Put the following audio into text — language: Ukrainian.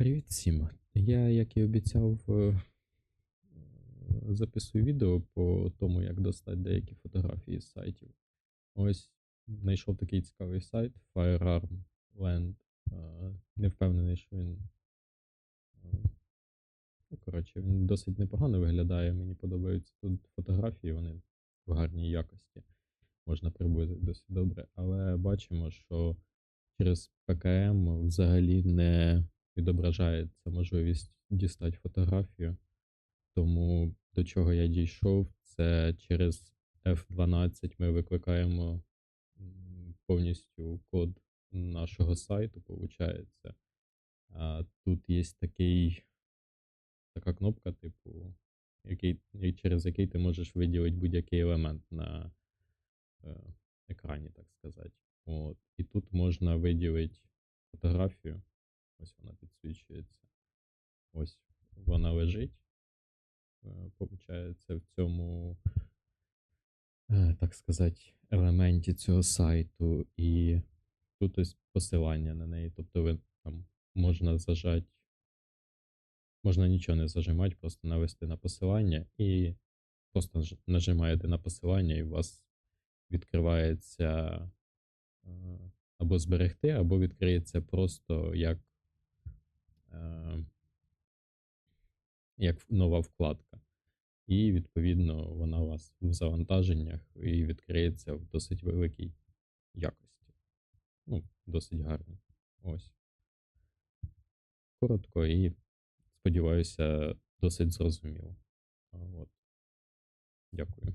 Привіт всім! Я, як і обіцяв, е, записую відео по тому, як достати деякі фотографії з сайтів. Ось знайшов такий цікавий сайт Firearm Land. Е, Не впевнений, що він. е, коротше, він досить непогано виглядає. Мені подобаються тут фотографії, вони в гарній якості. Можна приблизити досить добре. Але бачимо, що через ПКМ взагалі не відображається можливість дістати фотографію. Тому до чого я дійшов, це через F12 ми викликаємо повністю код нашого сайту, виходить. Тут є такий, така кнопка, типу, який, через який ти можеш виділити будь-який елемент на е, екрані, так сказати. От. І тут можна виділити фотографію. Ось вона підсвічується. Ось вона лежить. Е, Получається в цьому, е, так сказати, елементі цього сайту. І тут ось посилання на неї. Тобто ви там можна зажати, можна нічого не зажимати, просто навести на посилання і просто нажимаєте на посилання, і у вас відкривається е, або зберегти, або відкриється просто як, як нова вкладка. І відповідно вона у вас в завантаженнях і відкриється в досить великій якості. Ну, досить гарно. Ось. Коротко і сподіваюся, досить зрозуміло. От. Дякую.